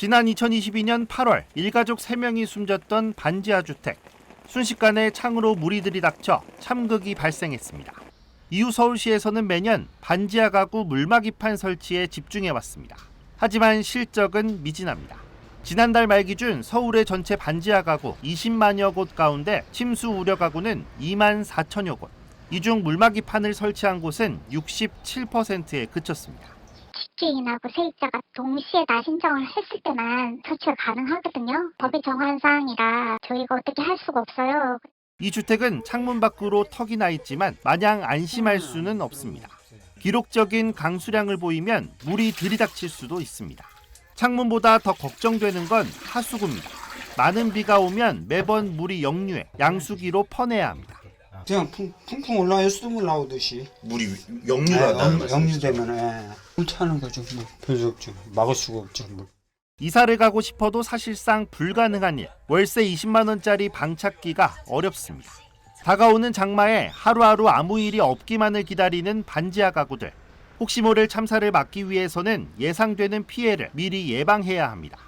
지난 2022년 8월 일가족 3명이 숨졌던 반지하 주택. 순식간에 창으로 물이 들이닥쳐 참극이 발생했습니다. 이후 서울시에서는 매년 반지하 가구 물막이판 설치에 집중해 왔습니다. 하지만 실적은 미진합니다. 지난달 말 기준 서울의 전체 반지하 가구 20만여 곳 가운데 침수 우려 가구는 2만 4천여 곳. 이 중 물막이판을 설치한 곳은 67%에 그쳤습니다. 집주인하고 세입자가 동시에 나 신청을 했을 때만 설치가 가능하거든요. 법이 정한 사항이라 저희가 어떻게 할 수가 없어요. 이 주택은 창문 밖으로 턱이 나 있지만 마냥 안심할 수는 없습니다. 기록적인 강수량을 보이면 물이 들이닥칠 수도 있습니다. 창문보다 더 걱정되는 건 하수구입니다. 많은 비가 오면 매번 물이 역류해 양수기로 퍼내야 합니다. 그냥 풍, 풍풍 올라와요 수돗물 나오듯이 물이 네, 역류한다는 영- 말씀이시죠? 역류되면 예. 불타는 거죠 뭐 별수 없죠 막을 수가 없죠 뭐. 이사를 가고 싶어도 사실상 불가능한 일. 월세 20만 원짜리 방 찾기가 어렵습니다. 다가오는 장마에 하루하루 아무 일이 없기만을 기다리는 반지하 가구들. 혹시 모를 참사를 막기 위해서는 예상되는 피해를 미리 예방해야 합니다.